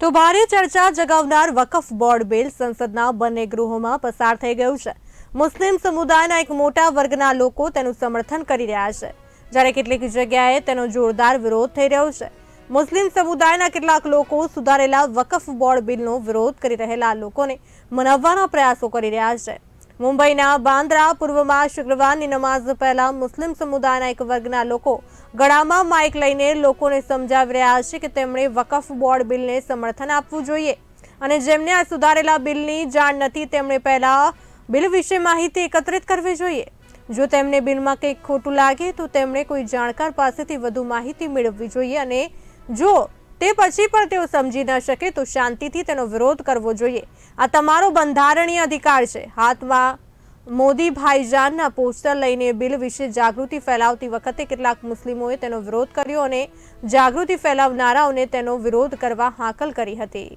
તો ભારે ચર્ચા જગાવનાર વકફ બોર્ડ બિલ સંસદના બંને ગૃહોમાં પસાર થઈ ગયું છે. મુસ્લિમ સમુદાયના એક મોટા વર્ગના લોકો તેનું સમર્થન કરી રહ્યા છે. જ્યારે કેટલીક જગ્યાએ તેનો જોરદાર વિરોધ થઈ રહ્યો છે. મુસ્લિમ સમુદાયના કેટલાક લોકો સુધારેલા વકફ બોર્ડ બિલનો વિરોધ કરી રહેલા લોકોને મનાવવાના પ્રયાસો કરી રહ્યા છે. મુંબઈના બાંદ્રા પૂર્વમાં શુક્રવારની નમાઝ પહેલા મુસ્લિમ સમુદાયના એક વર્ગના લોકો ગળામાં માઇક લઈને લોકોને સમજાવી રહ્યા છે કે તેમણે વકફ બોર્ડ બિલને સમર્થન આપવું જોઈએ. અને જેમને આ સુધારેલા બિલની જાણ નથી, તેમણે પહેલા બિલ વિશે માહિતી એકત્રિત કરવી જોઈએ. જો તેમને બિલમાં કંઈક ખોટું લાગે, તો તેમણે કોઈ જાણકાર પાસેથી વધુ માહિતી મેળવવી જોઈએ. અને જો તે પછી પણ તેઓ સમજી ન શકે તો શાંતિથી તેનો વિરોધ કરવો જોઈએ. આ તમારો બંધારણીય અધિકાર છે. હાથમાં મોદી ભાઈજાનના પોસ્ટર લઈને બિલ વિશે જાગૃતિ ફેલાવતી વખતે કેટલાક મુસ્લિમોએ તેનો વિરોધ કર્યો અને જાગૃતિ ફેલાવનારાઓને તેનો વિરોધ કરવા હાકલ કરી હતી.